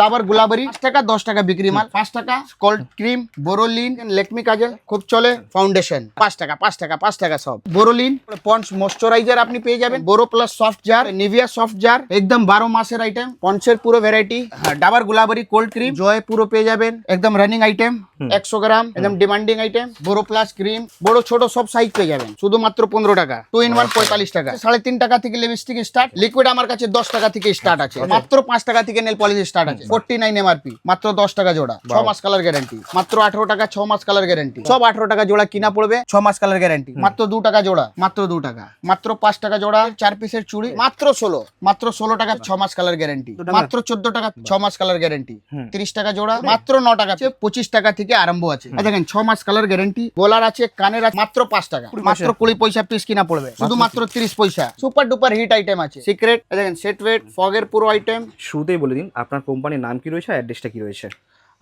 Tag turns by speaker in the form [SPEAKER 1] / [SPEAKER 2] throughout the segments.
[SPEAKER 1] ডাবার গুলাবারি পাঁচ টাকা দশ টাকা বিক্রি মাল। পাঁচ টাকা। কোল্ড ক্রিম বোরোলিন লেকমি কাজল খুব চলে। ফাউন্ডেশন পাঁচ টাকা পাঁচ টাকা পাঁচ টাকা সব। বোরোলিন পন্স ময়শ্চারাইজার আপনি পেয়ে যাবেন। Boro plus soft jar Nivea soft jar একদম বারো মাসের আইটেম পন্সের পুরো variety Dabur Gulabari cold cream Joy পুরো পেয়ে যাবেন। একদম রানিং আইটেম একশো গ্রাম একদম demanding item Boro plus cream বড় ছোট সব সাইজ পেয়ে যাবেন। শুধুমাত্র পনেরো টাকা। টু ইন ওয়ান পঁয়তাল্লিশ টাকা। সাড়ে তিন টাকা থেকে লিপস্টিক স্টার্ট লিকুইড আমার কাছে দশ টাকা থেকে স্টার্ট আছে। মাত্র পাঁচ টাকা থেকে নেল পলিশ স্টার্ট আছে। ফোর্টি নাইন এমআরপি মাত্র দশ টাকা জোড়া ছ মাস কালার গ্যারান্টি মাত্র আঠারো টাকা ছ মাস কালার গ্যারান্টি সব আঠারো টাকা জোড়া কিনা পড়বে ছ মাস কালার গ্যারান্টি মাত্র দু টাকা জোড়া মাত্র দু টাকা। মাত্র পাঁচ টাকা জোড়া চার পিসের চুড়ি মাত্র ষোলো। মাত্র ষোলো টাকা ছ মাস কালার গ্যারান্টি মাত্র চোদ্দ টাকা ছ মাস কালার গ্যারান্টি তিরিশ টাকা জোড়া মাত্র ন টাকা আছে, পঁচিশ টাকা থেকে আরম্ভ আছে। দেখেন ছ মাস কালার গ্যারান্টি গোলার আছে কানের আছে মাত্র পাঁচ টাকা। মাত্র কুড়ি পয়সা পিস কিনা পড়বে। শুধু মাত্র তিরিশ। পয়সা। সুপার ডুপার হিট আইটেম আছে। সিক্রেট দেখেন সেট ওয়েট ফগের পুরো আইটেম
[SPEAKER 2] শুরুতেই বলে দিন আপনার কোম্পানির নাম কি রয়েছে অ্যাড্রেসটা কি রয়েছে?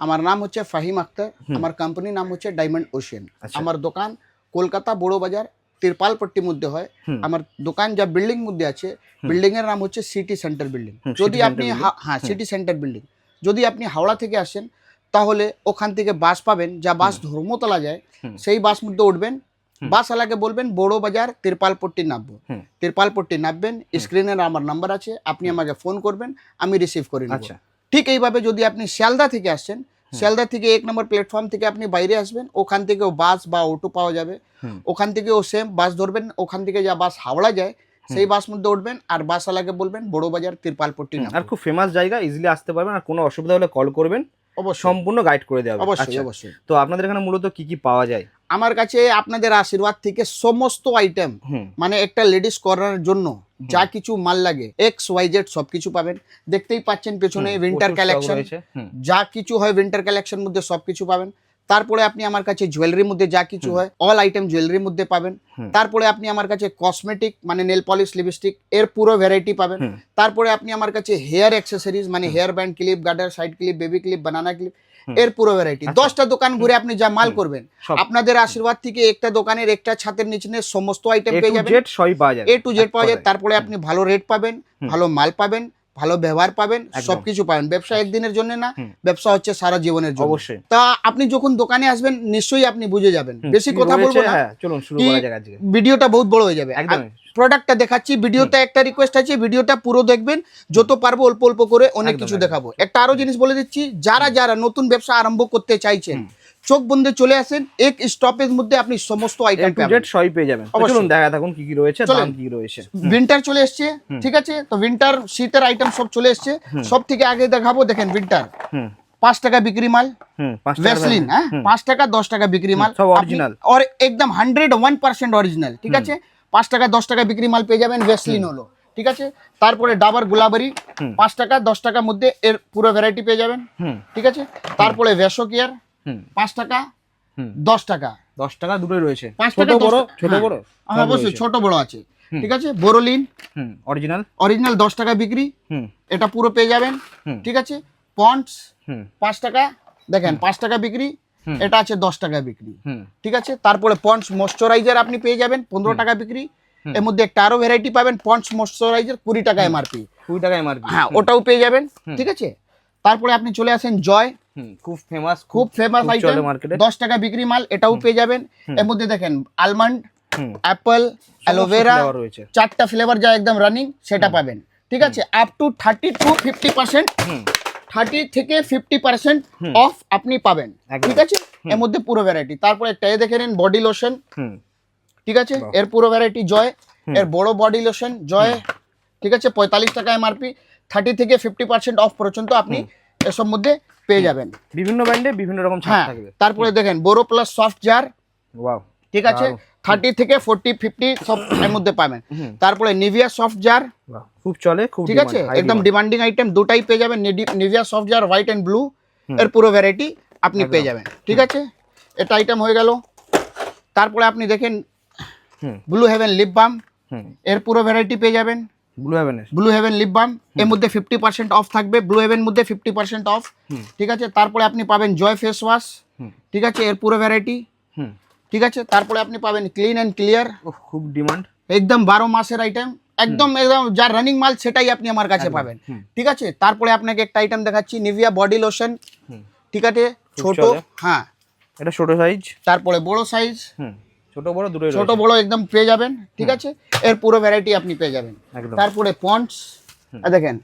[SPEAKER 1] আমার নাম হচ্ছে ফাহিম আক্তার। আমার কোম্পানির নাম হচ্ছে ডায়মন্ড ওশিয়ান
[SPEAKER 2] আচ্ছা।
[SPEAKER 1] আমার দোকান কলকাতা বড় বাজার তিরপালপট্টির মধ্যে হয়। আমার দোকান যা বিল্ডিং মধ্যে আছে বিল্ডিং এর নাম হচ্ছে সিটি সেন্টার বিল্ডিং যদি আপনি হ্যাঁ সিটি সেন্টার বিল্ডিং যদি আপনি হাওড়া থেকে আসেন তাহলে ওখান থেকে বাস পাবেন যা বাস ধর্মতলা যায় সেই বাস মধ্যে উঠবেন। বাস আলাকে বলবেন বড় বাজার তিরপালপট্টি নামবো। তিরপালপট্টি নামবেন স্ক্রিনের আমার নাম্বার আছে আপনি আমাকে ফোন করবেন আমি রিসিভ করে নেব।
[SPEAKER 2] আচ্ছা।
[SPEAKER 1] ঠিক এইভাবে যদি আপনি শিয়ালদা থেকে আসছেন শিয়ালদা থেকে এক নম্বর প্ল্যাটফর্ম থেকে আপনি বাইরে আসবেন ওখান থেকেও বাস বা অটো পাওয়া যাবে। ওখান থেকেও সেম বাস ধরবেন ওখান থেকে যা বাস হাওড়া যায় সেই বাস মধ্যে উঠবেন আর বাস আলাকে বলবেন বড় বাজার তিরপালপট্টি
[SPEAKER 2] আর খুব ফেমাস জায়গা ইজিলি আসতে পারবেন আর কোনো অসুবিধা হলে কল করবেন
[SPEAKER 1] অবশ্যই।
[SPEAKER 2] সম্পূর্ণ গাইড করে দেওয়া
[SPEAKER 1] অবশ্যই
[SPEAKER 2] আচ্ছা
[SPEAKER 1] অবশ্যই।
[SPEAKER 2] তো আপনাদের এখানে মূলত কি কি পাওয়া যায়?
[SPEAKER 1] আমার কাছে আপনাদের আশীর্বাদ থেকে সমস্ত আইটেম মানে একটা লেডিস করার জন্য যা কিছু মাল লাগে এক্স ওয়াই জেড সব কিছু পাবেন। দেখতেই পাচ্ছেন পেছনে উইন্টার কালেকশন যা কিছু হয় উইন্টার কালেকশন মধ্যে সব কিছু পাবেন। তারপরে আপনি আমার কাছে জুয়েলারির মধ্যে যা কিছু হয় অল আইটেম জুয়েলারির মধ্যে পাবেন। তারপরে আপনি আমার কাছে কসমেটিক মানে নেল পলিশ লিপস্টিক এর পুরো ভ্যারাইটি পাবেন। তারপরে আপনি আমার কাছে হেয়ার অ্যাক্সেসরিজ মানে হেয়ার ব্যান্ড ক্লিপ গার্ডার side clip baby clip banana clip এর পুরো ভ্যারাইটি দশটা দোকান ঘুরে আপনি যা মাল করবেন
[SPEAKER 2] আচ্ছা।
[SPEAKER 1] আপনাদের আশীর্বাদ থেকে একটা দোকানের একটা ছাতের নিচে সমস্ত আইটেম পেয়ে যাবেন। এ টু জেড পাওয়া যায় তারপরে আপনি ভালো রেট পাবেন ভালো মাল পাবেন ভালো ব্যবহার পাবেন সবকিছু পাবেন। ব্যবসা একদিনের জন্য না ব্যবসা হচ্ছে সারা জীবনের জন্য।
[SPEAKER 2] অবশ্যই।
[SPEAKER 1] তা আপনি যখন দোকানে আসবেন নিশ্চয়ই আপনি বুঝে যাবেন। বেশি কথা বলব না।
[SPEAKER 2] হ্যাঁ চলুন শুরু করা যাক আজকে।
[SPEAKER 1] ভিডিওটা বহুত বড় হয়ে যাবে।
[SPEAKER 2] একদমই।
[SPEAKER 1] প্রোডাক্টটা দেখাচ্ছি ভিডিওতে একটা রিকোয়েস্ট আছে ভিডিওটা পুরো দেখবেন যত পারব অল্প অল্প করে অনেক কিছু
[SPEAKER 2] একদম।
[SPEAKER 1] দেখাবো। একটা আরও জিনিস বলে দিচ্ছি যারা যারা নতুন ব্যবসা আরম্ভ করতে চাইছেন চোখ বন্ধে চলে আসেন এক স্টপের মধ্যে আপনি সমস্ত আইটেম
[SPEAKER 2] জেড সবই পেয়ে যাবেন। চলুন দেখা থাকুন কি কি রয়েছে দাম কি রয়েছে।
[SPEAKER 1] উইন্টার চলে এসছে ঠিক আছে? তো উইন্টার শীতের আইটেম সব চলে এসছে। সব থেকে আগে দেখাবো দেখেন উইন্টার
[SPEAKER 2] হুম।
[SPEAKER 1] পাঁচ টাকা বিক্রি মাল ভেসলিন হ্যাঁ? পাঁচ টাকা দশ টাকা বিক্রি মাল।
[SPEAKER 2] সব original।
[SPEAKER 1] और একদম হান্ড্রেড ওয়ান পার্সেন্ট অরিজিনাল ঠিক আছে? পাঁচ টাকা দশ টাকা বিক্রি মাল পেয়ে যাবেন ভেসলিন হলো ঠিক আছে? তারপরে ডাবার গুলাবারি পাঁচ টাকা দশ টাকার মধ্যে এর পুরো ভ্যারাইটি পেয়ে যাবেন ঠিক আছে? তারপরে ভেসো কেয়ার পাঁচ টাকা দশ টাকা।
[SPEAKER 2] দশ টাকা দুটোই রয়েছে।
[SPEAKER 1] পাঁচ
[SPEAKER 2] ছোট
[SPEAKER 1] টাকা
[SPEAKER 2] বড় ছোট
[SPEAKER 1] হ্যাঁ।
[SPEAKER 2] বড়?
[SPEAKER 1] হ্যাঁ, অবশ্যই ছোট বড় আছে। ঠিক আছে? বোরোলিন
[SPEAKER 2] অরিজিনাল
[SPEAKER 1] অরিজিনাল দশ টাকা বিক্রি। এটা পুরো পেয়ে যাবেন। ঠিক আছে? পন্ডস পাঁচ টাকা। দেখেন পাঁচ টাকা বিক্রি। এটা আছে দশ টাকা বিক্রি।
[SPEAKER 2] হুম।
[SPEAKER 1] ঠিক আছে? তারপরে পন্ডস ময়শ্চারাইজার আপনি পেয়ে যাবেন পনেরো টাকা বিক্রি। এর মধ্যে একটা আরও ভ্যারাইটি পাবেন পন্ডস ময়শ্চারাইজার কুড়ি টাকা এমআরপি
[SPEAKER 2] কুড়ি টাকা এমআরপি
[SPEAKER 1] হ্যাঁ ওটাও পেয়ে যাবেন। ঠিক আছে? তারপরে আপনি চলে আসেন জয়
[SPEAKER 2] খুব ফেমাস
[SPEAKER 1] খুব ফেমাস আইটেম দশ টাকা বিক্রি মাল এটাও পেয়ে যাবেন। এর মধ্যে দেখেন আলমন্ড অ্যাপল অ্যালোভেরা চারটা ফ্লেভার যা একদম রানিং সেটা পাবেন। ঠিক আছে? Up to thirty to fifty percent thirty থেকে ফিফটি পার্সেন্ট অফ আপনি পাবেন। ঠিক আছে? এর মধ্যে পুরো ভ্যারাইটি তারপরে একটা এ দেখে নিন বডি লোশন ঠিক আছে? এর পুরো ভ্যারাইটি জয়। এর বড় বডি লোশন জয়। ঠিক আছে? পঁয়তাল্লিশ টাকা এমআরপি থার্টি থেকে ফিফটি পার্সেন্ট অফ পর্যন্ত আপনি এসব মধ্যে পেয়ে যাবেন।
[SPEAKER 2] বিভিন্ন ব্র্যান্ডে বিভিন্ন রকম ছাড়
[SPEAKER 1] হ্যাঁ
[SPEAKER 2] থাকবে।
[SPEAKER 1] তারপরে দেখেন Boro plus soft jar
[SPEAKER 2] wow
[SPEAKER 1] ঠিক আছে? থার্টি থেকে ফোরটি ফিফটি সব এর মধ্যে পাবেন। তারপরে নিভিয়া সফট জার
[SPEAKER 2] খুব চলে খুব
[SPEAKER 1] ঠিক আছে? একদম ডিমান্ডিং আইটেম দুটাই পেয়ে যাবেন Nivea soft jar white and blue এর পুরো ভ্যারাইটি আপনি পেয়ে যাবেন ঠিক আছে? এটা আইটেম হয়ে গেল। তারপরে আপনি দেখেন ব্লু হেভেন লিপ বাম এর পুরো ভ্যারাইটি পেয়ে যাবেন।
[SPEAKER 2] ব্লু হেভেনের
[SPEAKER 1] ব্লু হেভেন লিপ বাম এর মধ্যে ফিফটি পার্সেন্ট অফ থাকবে ব্লু হেভেন মধ্যে ফিফটি পার্সেন্ট অফ ঠিক আছে? তারপরে আপনি পাবেন জয় ফেস ওয়াশ ঠিক আছে? এর পুরো ভ্যারাইটি ঠিক আছে? তারপরে আপনি পাবেন ক্লিন অ্যান্ড ক্লিয়ার
[SPEAKER 2] খুব ডিমান্ড
[SPEAKER 1] একদম বারো মাসের আইটেম একদম একদম যার রানিং মাল সেটাই আপনি আমার কাছে পাবেন। ঠিক আছে? তারপরে আপনাকে একটা আইটেম দেখাচ্ছি নিভিয়া বডি লোশন ঠিক আছে? ছোট হ্যাঁ।
[SPEAKER 2] এটা ছোট সাইজ
[SPEAKER 1] তারপরে বড় সাইজ
[SPEAKER 2] ছোট বড় দুটোই
[SPEAKER 1] ছোট বড় একদম পেয়ে যাবেন ঠিক আছে? এর পুরো ভ্যারাইটি আপনি পেয়ে যাবেন। তারপরে পন্স দেখেন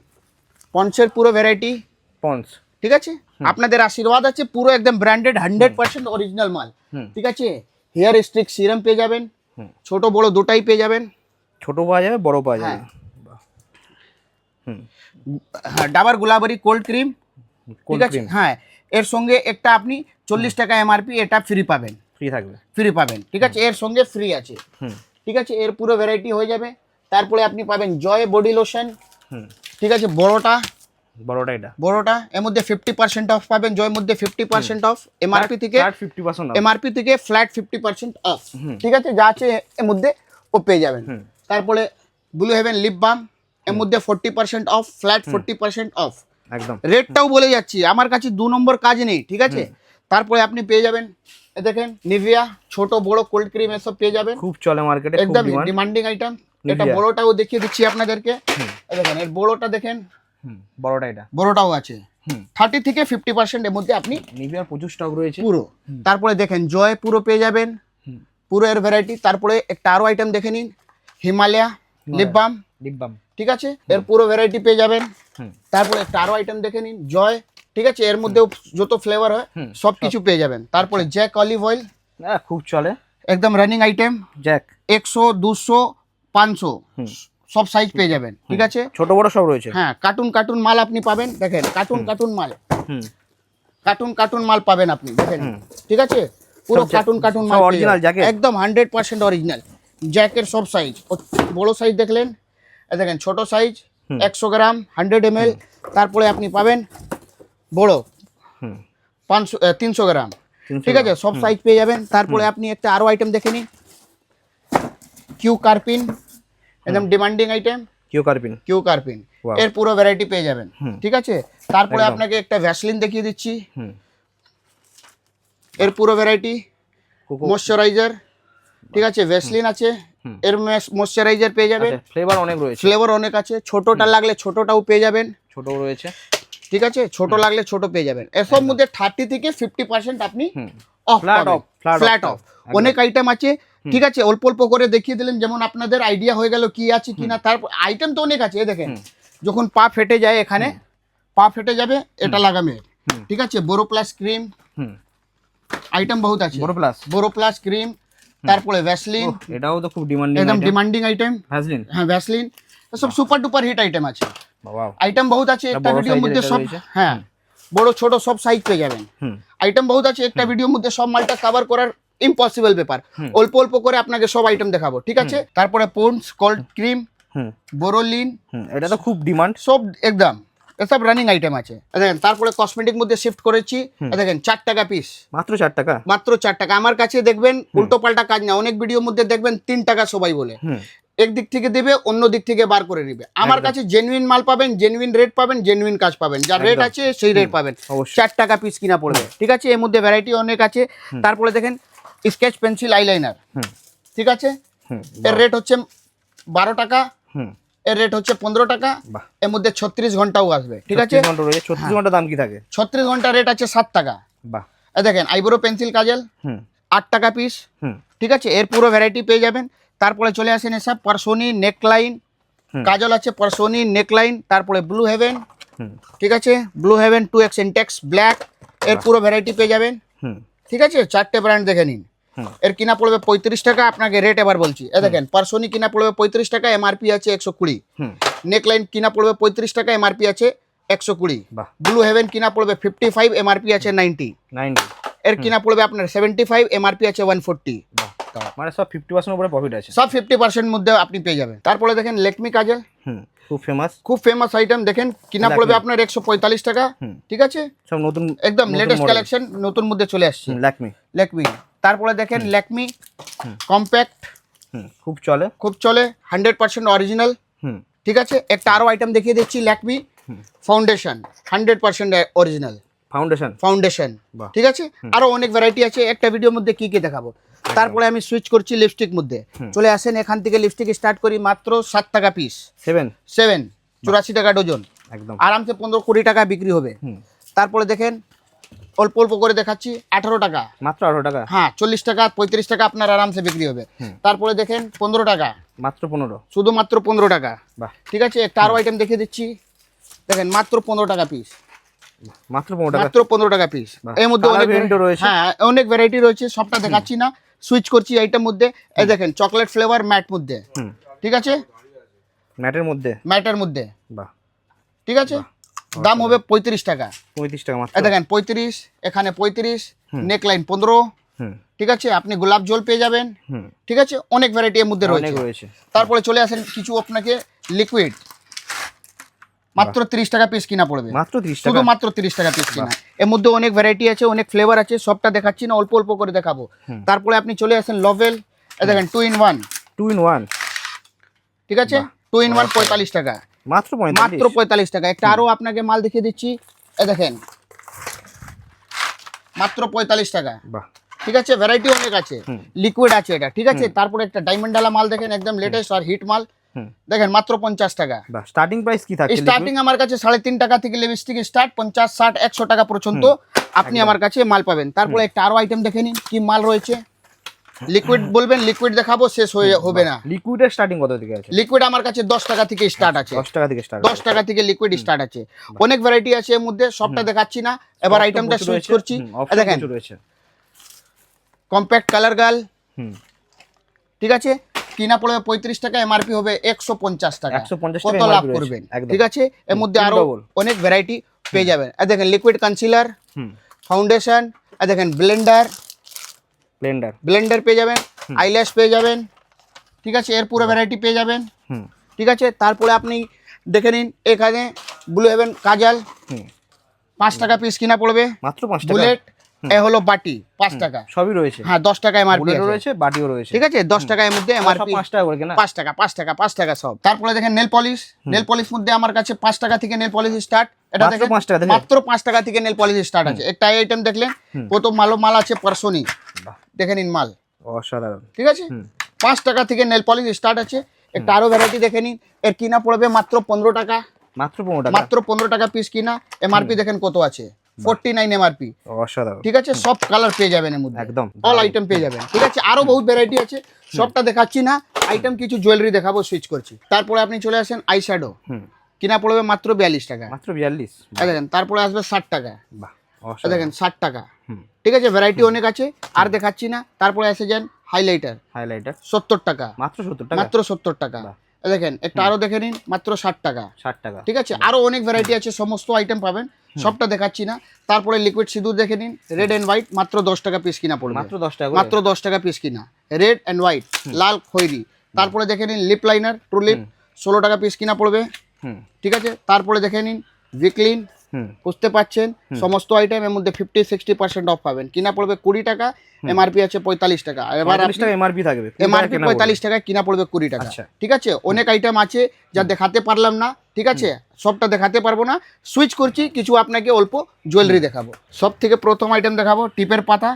[SPEAKER 1] পন্সের পুরো ভ্যারাইটি
[SPEAKER 2] পন্স
[SPEAKER 1] ঠিক আছে? আপনাদের আশীর্বাদ আছে পুরো একদম ব্র্যান্ডেড হান্ড্রেড পার্সেন্ট অরিজিনাল মাল ঠিক আছে? হেয়ার স্ট্রিক সিরাম পেয়ে যাবেন। ছোট বড় দুটাই পেয়ে যাবেন।
[SPEAKER 2] ছোট পাওয়া যাবে বড় পাওয়া যাবে।
[SPEAKER 1] ডাবার গুলাবারি কোল্ড ক্রিম ঠিক আছে? হ্যাঁ এর সঙ্গে একটা আপনি চল্লিশ টাকা এমআরপি এটা ফ্রি পাবেন।
[SPEAKER 2] ফ্রি থাকবে।
[SPEAKER 1] ফ্রি পাবেন ঠিক আছে? এর সঙ্গে ফ্রি আছে। ঠিক আছে? এর পুরো ভ্যারাইটি হয়ে যাবে। তারপরে আপনি পাবেন জয় বডি লোশন ঠিক আছে? বড়টা।
[SPEAKER 2] বড়টা এটা।
[SPEAKER 1] বড়টা। এর মধ্যে ফিফটি পার্সেন্ট অফ পাবেন জয়ের মধ্যে ফিফটি পার্সেন্ট অফ এমআরপি থেকে
[SPEAKER 2] ফিফটি পার্সেন্ট
[SPEAKER 1] এমআরপি থেকে ফ্ল্যাট ফিফটি পার্সেন্ট অফ ঠিক আছে? যা আছে এর মধ্যে ও পেয়ে যাবেন। তারপরে ব্লু হেভেন লিপ বাম এর মধ্যে forty percent off flat forty percent off
[SPEAKER 2] একদম।
[SPEAKER 1] রেটটাও বলে যাচ্ছি। আমার কাছে দু নম্বর কাজ নেই ঠিক আছে? তারপরে আপনি পেয়ে যাবেন দেখেন নিভিয়া ছোট বড় কোল্ড ক্রিম এসব পেয়ে যাবেন।
[SPEAKER 2] খুব চলে মার্কেটে
[SPEAKER 1] একদম
[SPEAKER 2] ডিমান্ডিং
[SPEAKER 1] আইটেম এটা। বড়টাও দেখিয়ে দিচ্ছি আপনাদেরকে। দেখেন এর বড়টা দেখেন
[SPEAKER 2] বড়টা এটা।
[SPEAKER 1] বড়টাও আছে। থার্টি থেকে ফিফটি পার্সেন্ট এর মধ্যে আপনি
[SPEAKER 2] নিভিয়ার প্রচুর স্টক রয়েছে।
[SPEAKER 1] পুরো। তারপরে দেখেন জয় পুরো পেয়ে যাবেন। পুরো এর ভ্যারাইটি তারপরে একটা আরও আইটেম দেখে নিন। হিমালয়া লিপ বাম
[SPEAKER 2] ডিব্বাম
[SPEAKER 1] ঠিক আছে? এর পুরো ভ্যারাইটি পেয়ে যাবেন। তারপরে একটা আরও আইটেম দেখে নিন। জয় ঠিক আছে? এর মধ্যেও যত ফ্লেভার হয় সব কিছু পেয়ে যাবেন। তারপরে জ্যাক অলিভ অয়েল
[SPEAKER 2] হ্যাঁ খুব চলে।
[SPEAKER 1] একদম রানিং আইটেম
[SPEAKER 2] জ্যাক
[SPEAKER 1] একশো দুশো পাঁচশো সব সাইজ পেয়ে যাবেন ঠিক আছে?
[SPEAKER 2] ছোট বড় সব রয়েছে।
[SPEAKER 1] হ্যাঁ কার্টুন কার্টুন মাল আপনি পাবেন দেখেন কার্টুন কার্টুন মাল।
[SPEAKER 2] হুম।
[SPEAKER 1] কার্টুন কার্টুন মাল পাবেন আপনি দেখেন। ঠিক আছে? পুরো কার্টুন কার্টুন মাল অরিজিনাল
[SPEAKER 2] jacket?
[SPEAKER 1] একদম হান্ড্রেড পার্সেন্ট অরিজিনাল জ্যাকের সব সাইজ বড় সাইজ দেখলেন? দেখেন ছোট সাইজ একশো গ্রাম হান্ড্রেড এম তারপরে আপনি পাবেন বড়। পাঁচশো তিনশো গ্রাম। ঠিক আছে? সব সাইজ পেয়ে যাবেন। তারপরে আপনি একটা আরও আইটেম দেখে নিন। কিউ কার্পিন একদম ডিমান্ডিং আইটেম
[SPEAKER 2] কিউ কার্পিন
[SPEAKER 1] কিউ কার্পিন এর পুরো ভ্যারাইটি পেয়ে যাবেন। ঠিক আছে? তারপরে আপনাকে একটা ভ্যাসলিন দেখিয়ে দিচ্ছি। এর পুরো ভ্যারাইটি ময়শ্চারাইজার ঠিক আছে? ভ্যাসলিন আছে। এর ময়শ্চারাইজার পেয়ে যাবেন।
[SPEAKER 2] ফ্লেভার অনেক রয়েছে।
[SPEAKER 1] ফ্লেভার অনেক আছে। ছোটটা লাগলে ছোটটাও পেয়ে যাবেন।
[SPEAKER 2] ছোট রয়েছে।
[SPEAKER 1] ঠিক আছে? ছোট লাগলে ছোট পেয়ে যাবেন। এসব মধ্যে থার্টি থেকে ফিফটি পার্সেন্ট আপনি অফ ফ্ল্যাট অফ অনেক আইটেম আছে। ঠিক আছে? অল্প অল্প করে দেখিয়ে দিলেন যেমন আপনাদের আইডিয়া হয়ে গেল কি আছে কি না তারপর আইটেম তো অনেক আছে দেখেন। যখন পা ফেটে যায় এখানে পা ফেটে যাবে এটা লাগাবে। ঠিক আছে? বোরো প্লাস ক্রিম আইটেম বহুত আছে।
[SPEAKER 2] বড় প্লাস
[SPEAKER 1] বোরো প্লাস ক্রিম তারপরে ভ্যাসলিন
[SPEAKER 2] এটাও তো খুব ডিমান্ডিং
[SPEAKER 1] একদম ডিমান্ডিং আইটেম
[SPEAKER 2] ভ্যাসলিন
[SPEAKER 1] হ্যাঁ ভ্যাসলিন এসব সুপার ডুপার হিট আইটেম আছে। আইটেম বহুত আছে একটা ভিডিওর মধ্যে সব হ্যাঁ বড় ছোট সব সাইজ পেয়ে যাবেন। আইটেম বহুত আছে একটা ভিডিওর মধ্যে সব মালটা কভার করার ইম্পসিবল ব্যাপার। অল্প অল্প করে আপনাকে সব আইটেম দেখাবো ঠিক আছে? তারপরে পন্স কোল্ড ক্রিম বোরোলিন
[SPEAKER 2] এটা তো খুব ডিমান্ড
[SPEAKER 1] সব একদম এসব রানিং আইটেম আছে। দেখেন তারপরে কসমেটিক মধ্যে শিফট করেছি দেখেন চার টাকা পিস
[SPEAKER 2] মাত্র চার টাকা?
[SPEAKER 1] মাত্র চার টাকা। আমার কাছে দেখবেন উল্টো পাল্টা কাজ না অনেক ভিডিওর মধ্যে দেখবেন তিন টাকা সবাই বলে। একদিক থেকে দেবে অন্য দিক থেকে বার করে নিবে। আমার কাছে জেনুইন মাল পাবেন জেনুইন রেট পাবেন জেনুইন কাজ পাবেন। যা রেট আছে সেই রেট পাবেন। চার টাকা পিস কিনা পড়বে। ঠিক আছে? এর মধ্যে ভ্যারাইটি অনেক আছে। তারপরে দেখেন স্কেচ পেন্সিল আইলাইনার ঠিক আছে? এর রেট হচ্ছে বারো টাকা। এর রেট হচ্ছে পনেরো টাকা। এর মধ্যে ছত্রিশ ঘন্টাও আসবে। ঠিক আছে?
[SPEAKER 2] 36 ঘণ্টা রয়েছে। ছত্রিশ ঘণ্টা দাম কি থাকে?
[SPEAKER 1] ছত্রিশ ঘণ্টা রেট আছে সাত টাকা।
[SPEAKER 2] বাহ।
[SPEAKER 1] দেখেন আইব্রো পেন্সিল কাজল। আট টাকা পিস ঠিক আছে? এর পুরো ভ্যারাইটি পেয়ে যাবেন। তারপরে চলে আসেন এসব পার্সোনি নেকলাইন। কাজল আছে পার্সোনি নেকলাইন তারপরে ব্লু হেভেন ঠিক আছে? Blue Heaven two X Intex black এর পুরো ভ্যারাইটি পেয়ে যাবেন। ঠিক আছে? চারটে ব্র্যান্ড দেখে নিন। এর কিনা পড়বে পঁয়ত্রিশ টাকা আপনাকে রেট এবার বলছি। এ দেখেন পার্সোনি কিনা পড়বে পঁয়ত্রিশ টাকা এমআরপি আছে একশো কুড়ি। নেকলাইন কিনা পড়বে পঁয়ত্রিশ টাকা এমআরপি আছে একশো কুড়ি। ব্লু হেভেন কিনা পড়বে ফিফটি ফাইভ এমআরপি আছে নাইনটি
[SPEAKER 2] নাইনটি।
[SPEAKER 1] এর কিনা পড়বে আপনার সেভেন্টি ফাইভ এমআরপি আছে ওয়ান ফোরটি
[SPEAKER 2] বাহ মানে সব ফিফটি পার্সেন্ট উপরে প্রফিট আছে।
[SPEAKER 1] সব ফিফটি পার্সেন্ট মধ্যে আপনি পেয়ে যাবেন। তারপরে দেখেন লেকমি কাজল।
[SPEAKER 2] হুম খুব ফেমাস
[SPEAKER 1] খুব ফেমাস আইটেম দেখেন কিনা পড়বে আপনার একশো পঁয়তাল্লিশ টাকা ঠিক আছে?
[SPEAKER 2] সব নতুন
[SPEAKER 1] একদম লেটেস্ট কালেকশন নতুন মধ্যে চলে আসছে।
[SPEAKER 2] ল্যাকমি
[SPEAKER 1] লেকমি তারপরে দেখেন লেকমি কম্প্যাক্ট
[SPEAKER 2] খুব চলে।
[SPEAKER 1] খুব চলে হান্ড্রেড পার্সেন্ট অরিজিনাল
[SPEAKER 2] হুম।
[SPEAKER 1] ঠিক আছে? একটা আরও আইটেম দেখিয়ে দিচ্ছি Lakme foundation hundred percent original
[SPEAKER 2] foundation
[SPEAKER 1] foundation ঠিক আছে? আরও অনেক ভ্যারাইটি আছে। একটা ভিডিওর মধ্যে কি কি দেখাবো? তারপরে আমি সুইচ করছি লিপস্টিক মধ্যে। চলে আসেন এখান থেকে লিপস্টিক স্টার্ট করি মাত্র সাত টাকা পিস
[SPEAKER 2] সেভেন
[SPEAKER 1] সেভেন চুরাশি টাকা ডজন
[SPEAKER 2] একদম।
[SPEAKER 1] আরামসে পনেরো কুড়ি টাকা বিক্রি হবে। তারপরে দেখেন অল্প অল্প করে দেখাচ্ছি আঠারো টাকা।
[SPEAKER 2] মাত্র আঠারো টাকা?
[SPEAKER 1] হ্যাঁ চল্লিশ টাকা পঁয়ত্রিশ টাকা আপনার আরামসে বিক্রি হবে। তারপরে দেখেন পনেরো টাকা।
[SPEAKER 2] মাত্র পনেরো?
[SPEAKER 1] শুধুমাত্র পনেরো টাকা।
[SPEAKER 2] বাহ।
[SPEAKER 1] ঠিক আছে? একটা আরও আইটেম দেখিয়ে দিচ্ছি। দেখেন মাত্র পনেরো টাকা পিস
[SPEAKER 2] মাত্র টাকা।
[SPEAKER 1] মাত্র পনেরো টাকা পিস এর মধ্যে অনেক
[SPEAKER 2] রয়েছে।
[SPEAKER 1] হ্যাঁ অনেক ভ্যারাইটি রয়েছে সবটা দেখাচ্ছি না। সুইচ করছি এইটার মধ্যে। এই দেখেন চকলেট ফ্লেভার ম্যাট মধ্যে। ঠিক আছে?
[SPEAKER 2] ম্যাটের মধ্যে?
[SPEAKER 1] ম্যাটের মধ্যে।
[SPEAKER 2] বাহ।
[SPEAKER 1] ঠিক আছে? দাম হবে পঁয়ত্রিশ টাকা।
[SPEAKER 2] পঁয়ত্রিশ টাকা মাত্র।
[SPEAKER 1] দেখেন পঁয়ত্রিশ এখানে পঁয়ত্রিশ নেকলাইন পনেরো। ঠিক আছে? আপনি গোলাপ জল পেয়ে যাবেন। ঠিক আছে? অনেক ভ্যারাইটি এর মধ্যে রয়েছে। তারপরে চলে আসেন কিছু আপনাকে লিকুইড মাত্র তিরিশ টাকা পিস কিনা পড়বে।
[SPEAKER 2] মাত্র ত্রিশ টাকা।
[SPEAKER 1] শুধুমাত্র তিরিশ টাকা পিস কিনা। এর মধ্যে অনেক ভ্যারাইটি আছে অনেক ফ্লেভার আছে সবটা দেখাচ্ছি না অল্প অল্প করে দেখাবো। তারপরে আপনি চলে আসেন লভেল দেখেন two in one
[SPEAKER 2] two in one
[SPEAKER 1] ঠিক আছে? টু ইন ওয়ান পঁয়তাল্লিশ টাকা।
[SPEAKER 2] মাত্র
[SPEAKER 1] মাত্র পঁয়তাল্লিশ টাকা। একটা আরও আপনাকে মাল দেখিয়ে দিচ্ছি। এ দেখেন। মাত্র পঁয়তাল্লিশ টাকা। ঠিক আছে? ভ্যারাইটি অনেক আছে। লিকুইড আছে এটা। ঠিক আছে? তারপরে একটা ডায়মন্ড ডালা মাল দেখেন একদম লেটেস্ট আর হিট মাল। দেখেন মাত্র পঞ্চাশ টাকা।
[SPEAKER 2] স্টার্টিং প্রাইস কি থাকে
[SPEAKER 1] স্টার্টিং আমার কাছে সাড়ে তিন টাকা থেকে লিপস্টিক স্টার্ট পঞ্চাশ ষাট একশো টাকা পর্যন্ত আপনি আমার কাছে মাল পাবেন। তারপরে একটা আরও আইটেম দেখে নিন কি মাল রয়েছে। লিকুইড বলবেন লিকুইড দেখাবো শেষ হয়ে হবে না।
[SPEAKER 2] লিকুইডের স্টার্টিং কত থেকে আছে?
[SPEAKER 1] লিকুইড আমার কাছে দশ টাকা থেকে স্টার্ট আছে।
[SPEAKER 2] দশ টাকা থেকে স্টার্ট
[SPEAKER 1] দশ টাকা থেকে লিকুইড স্টার্ট আছে। অনেক ভ্যারাইটি আছে এর মধ্যে সবটা দেখাচ্ছি না। এবার আইটেমটা সুইচ করছি। দেখেন। কম্প্যাক্ট কালার গাল
[SPEAKER 2] হুম।
[SPEAKER 1] ঠিক আছে? কিনা পড়বে পঁয়ত্রিশ টাকা এমআরপি হবে একশো পঞ্চাশ টাকা। কত লাভ করবেন? ঠিক আছে? এর মধ্যে
[SPEAKER 2] আরও
[SPEAKER 1] অনেক ভ্যারাইটি পেয়ে যাবেন। আর দেখেন লিকুইড কনসিলার ফাউন্ডেশন আর দেখেন ব্লেন্ডার
[SPEAKER 2] ব্লেন্ডার
[SPEAKER 1] ব্লেন্ডার পেয়ে যাবেন আইল্যাশ পেয়ে যাবেন ঠিক আছে? এর পুরো ভ্যারাইটি পেয়ে যাবেন
[SPEAKER 2] হুম।
[SPEAKER 1] ঠিক আছে? তারপরে আপনি দেখে নিন এখানে ব্লু হেভেন কাজাল পাঁচ টাকা পিস কিনা পড়বে।
[SPEAKER 2] মাত্র পাঁচ টাকা।
[SPEAKER 1] বুলেট এ হলো বাটি পাঁচ টাকা।
[SPEAKER 2] সবই রয়েছে।
[SPEAKER 1] হ্যাঁ দশ টাকা এমআরপি
[SPEAKER 2] রয়েছে বাটিও রয়েছে।
[SPEAKER 1] ঠিক আছে? দশ টাকার মধ্যে এমআরপি
[SPEAKER 2] পাঁচ টাকা করে কেনা
[SPEAKER 1] পাঁচ টাকা পাঁচ টাকা পাঁচ টাকা সব। তারপরে দেখেন নেল পলিশ নেল পলিশ মধ্যে আমার কাছে পাঁচ টাকা থেকে নেল পলিশ স্টার্ট এটা দেখেন
[SPEAKER 2] পাঁচ টাকা?
[SPEAKER 1] মাত্র পাঁচ টাকা থেকে নেল পলিশ স্টার্ট আছে। একটা আইটেম দেখলেন কত মালো মাল আছে পার্সোনি। দেখে নিন মাল।
[SPEAKER 2] অসাধারণ।
[SPEAKER 1] ঠিক আছে? পাঁচ টাকা থেকে নেল পলিশ স্টার্ট আছে। একটা আরও ভ্যারাইটি দেখে নিন এর কিনা পড়বে মাত্র পনেরো টাকা।
[SPEAKER 2] মাত্র পনেরো টাকা?
[SPEAKER 1] মাত্র পনেরো টাকা পিস কিনা। এমআরপি দেখেন কত আছে। ফোরটি নাইন এমআরপি
[SPEAKER 2] অসাধারণ।
[SPEAKER 1] ঠিক আছে? সব কালার পেয়ে যাবেন এর মধ্যে।
[SPEAKER 2] একদম।
[SPEAKER 1] অল আইটেম পেয়ে যাবেন। ঠিক আছে? আরও বহুত ভ্যারাইটি আছে। সবটা দেখাচ্ছি না। আইটেম কিছু জুয়েলারি দেখাবো সুইচ করছি। তারপরে আপনি চলে আসেন আই শ্যাডো কিনা পড়বে মাত্র বিয়াল্লিশ টাকা।
[SPEAKER 2] মাত্র বিয়াল্লিশ।
[SPEAKER 1] এই দেখেন তারপরে আসবে ষাট টাকা।
[SPEAKER 2] বাহ
[SPEAKER 1] দেখেন ষাট টাকা। ঠিক আছে? ভ্যারাইটি অনেক আছে আর দেখাচ্ছি না। তারপরে এসে যান হাইলাইটার
[SPEAKER 2] হাইলাইটার
[SPEAKER 1] সত্তর টাকা।
[SPEAKER 2] মাত্র সত্তর টাকা?
[SPEAKER 1] মাত্র সত্তর টাকা। দেখেন একটা আরও দেখে নিন মাত্র ষাট টাকা।
[SPEAKER 2] ষাট টাকা।
[SPEAKER 1] ঠিক আছে? আরও অনেক ভ্যারাইটি আছে সমস্ত আইটেম পাবেন। সবটা দেখাচ্ছি না। তারপরে লিকুইড সিঁদুর দেখে নিন। রেড এন্ড হোয়াইট মাত্র দশ টাকা পিস কিনা পড়বে।
[SPEAKER 2] মাত্র দশ টাকা
[SPEAKER 1] মাত্র দশ টাকা পিস কিনা। রেড অ্যান্ড হোয়াইট লাল খৈরি। তারপরে দেখে নিন লিপ লাইনার ট্রু লিপ ষোলো টাকা পিস কিনা পড়বে। ঠিক আছে? তারপরে দেখে নিন ভিক্লিন বুঝতে পাচ্ছেন সমস্ত আইটেম এর মধ্যে ফিফটি সিক্সটি পার্সেন্ট অফ পাবেন। কিনা পড়বে কুড়ি টাকা এমআরপি আছে পঁয়তাল্লিশ টাকা। এবার
[SPEAKER 2] এমআরপি থাকবে।
[SPEAKER 1] এমআরপি পঁয়তাল্লিশ টাকা কিনা পড়বে কুড়ি টাকা।
[SPEAKER 2] আচ্ছা।
[SPEAKER 1] ঠিক আছে? অনেক আইটেম আছে যা দেখাতে পারলাম না ঠিক আছে? সবটা দেখাতে পারব না। সুইচ করছি কিছু আপনাকে অল্প জুয়েলারি দেখাবো। সব থেকে প্রথম আইটেম দেখাবো টিপের পাতা।